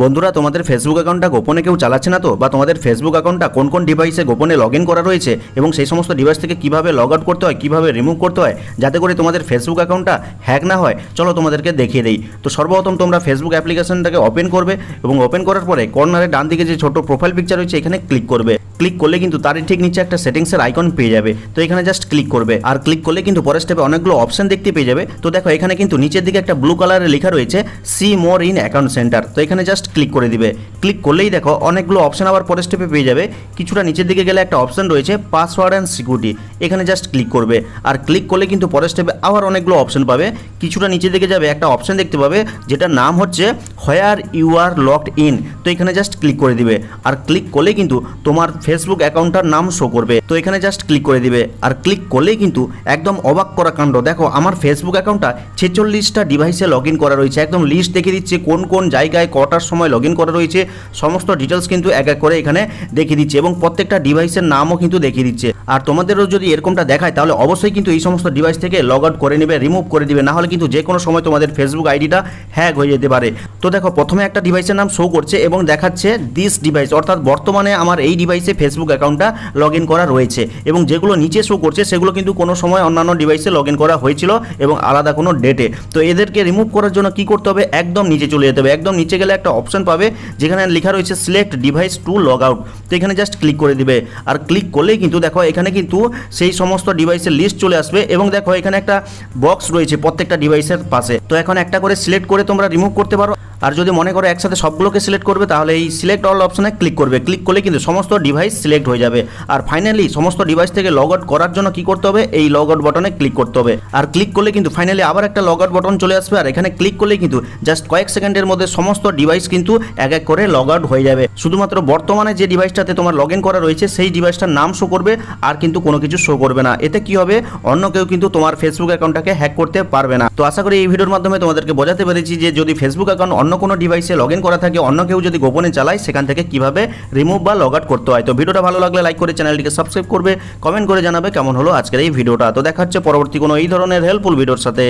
বন্ধুরা, তোমাদের ফেসবুক অ্যাকাউন্টটা গোপনে কেউ চালাচ্ছে না তো? বা তোমাদের ফেসবুক অ্যাকাউন্টটা কোন কোন ডিভাইসে গোপনে লগ করা রয়েছে? এবং সেই সমস্ত ডিভাইস থেকে কীভাবে লগ আউট করতে হয়, কীভাবে রিমুভ করতে হয়, যাতে করে তোমাদের ফেসবুক অ্যাকাউন্টটা হ্যাক না হয়? চলো তোমাদেরকে দেখিয়ে দিই। তো সর্বপ্রথম তোমরা ফেসবুক অ্যাপ্লিকেশনটাকে ওপেন করবে এবং ওপেন করার পরে কর্নারে ডান দিকে যে ছোট প্রোফাইল পিকচার রয়েছে, এখানে ক্লিক করবে। ক্লিক করলে কিন্তু তারই ঠিক নিচে একটা সেটিংসের আইকন পেয়ে যাবে। তো এখানে জাস্ট ক্লিক করবে। আর ক্লিক করলে কিন্তু পরের স্টেপে অনেকগুলো অপশন দেখতে পেয়ে যাবে। তো দেখো, এখানে কিন্তু নিচের দিকে একটা ব্লু কালারে লেখা রয়েছে see more in account centre তো এখানে জাস্ট ক্লিক করে দিবে। ক্লিক করলেই দেখো, অনেকগুলো অপশন আবার পরের স্টেপে পেয়ে যাবে। কিছুটা নিচের দিকে গেলে একটা অপশন রয়েছে পাসওয়ার্ড অ্যান্ড সিকিউরিটি এখানে জাস্ট ক্লিক করবে। আর ক্লিক করলে কিন্তু পরের স্টেপে আবার অনেকগুলো অপশন পাবে। কিছুটা নিচের দিকে যাবে, একটা অপশন দেখতে পাবে, যেটার নাম হচ্ছে where you are locked in তো এখানে জাস্ট ক্লিক করে দিবে। আর ক্লিক করলে কিন্তু তোমার ফেসবুক অ্যাকাউন্টটার নাম শো করবে। তো এখানে জাস্ট ক্লিক করে দিবে। আর ক্লিক করলেই কিন্তু একদম অবাক করা কাণ্ড। দেখো, আমার ফেসবুক অ্যাকাউন্টটা ছেচল্লিশটা ডিভাইসে লগ ইন করা রয়েছে। একদম লিস্ট দেখিয়ে দিচ্ছে কোন কোন জায়গায় কটার সময় লগ ইন করা রয়েছে। সমস্ত ডিটেলস কিন্তু এক এক করে এখানে দেখিয়ে দিচ্ছে এবং প্রত্যেকটা ডিভাইসের নামও কিন্তু দেখিয়ে দিচ্ছে। আর তোমাদেরও যদি এরকমটা দেখায়, তাহলে অবশ্যই কিন্তু এই সমস্ত ডিভাইস থেকে লগ আউট করে নেবে রিমুভ করে দিবে। না হলে কিন্তু যে কোনো সময় তোমাদের ফেসবুক আইডিটা হ্যাক হয়ে যেতে পারে। তো দেখো, প্রথমে একটা ডিভাইসের নাম শো করছে এবং দেখাচ্ছে দিস ডিভাইস অর্থাৎ বর্তমানে আমার এই ডিভাইসে ফেসবুক অ্যাকাউন্টটা লগ ইন করা রয়েছে এবং যেগুলো নিচে শো করছে সেগুলো কিন্তু কোনো সময় অন্যান্য ডিভাইসে লগ ইন করা হয়েছিল এবং আলাদা কোনো ডেটে তো এদেরকে রিমুভ করার জন্য কি করতে হবে? একদম নিচে চলে যেতে হবে। একদম নিচে গেলে একটা অপশন পাবে যেখানে লেখা রয়েছে select device to log out তো এখানে জাস্ট ক্লিক করে দিবে। আর ক্লিক করলেই কিন্তু দেখো এখানে কিন্তু সেই সমস্ত ডিভাইসের লিস্ট চলে আসবে এবং দেখো এখানে একটা বক্স রয়েছে প্রত্যেকটা ডিভাইসের পাশে। তো এখন একটা করে সিলেক্ট করে তোমরা রিমুভ করতে পারো। আর যদি মনে করো একসাথে সবগুলোকে সিলেক্ট করবে, তাহলে এই সিলেক্ট অল অপশনে ক্লিক করবে। ক্লিক করলে কিন্তু সমস্ত ডিভাইস সিলেক্ট হয়ে যাবে। আর ফাইনালি সমস্ত ডিভাইস থেকে লগ আউট করার জন্য কি করতে হবে? এই লগ আউট বটনে ক্লিক করতে হবে। আর ক্লিক করলে কিন্তু ফাইনালি আবার একটা লগ আউট বটন চলে আসবে। আর এখানে ক্লিক করলে কিন্তু জাস্ট কয়েক সেকেন্ডের মধ্যে সমস্ত ডিভাইস কিন্তু এক এক করে লগ আউট হয়ে যাবে। শুধুমাত্র বর্তমানে যে ডিভাইসটাতে তোমার লগ ইন করা রয়েছে, সেই ডিভাইসটার নাম শো করবে। আর কিন্তু কোনো কিছু শো করবে না। এতে কি হবে? অন্য কেউ কিন্তু তোমার ফেসবুক অ্যাকাউন্টটাকে হ্যাক করতে পারবে না। তো আশা করি এই ভিডিওর মাধ্যমে তোমাদেরকে বোঝাতে পেরেছি যে যদি ফেসবুক অ্যাকাউন্ট অন্য কোনো ডিভাইসে লগ করা থাকে, অন্য কেউ যদি গোপনে চালায়, সেখান থেকে কীভাবে রিমুভ বা লগ আউট করতে হয়? তো ভিডিওটা ভালো লাগলে লাইক করে চ্যানেলটিকে সাবস্ক্রাইব করবে কমেন্ট করে জানাবে কেমন হলো আজকের এই ভিডিওটা। তো দেখা হচ্ছে পরবর্তী কোনো এই ধরনের হেল্পফুল ভিডিওর সাথে।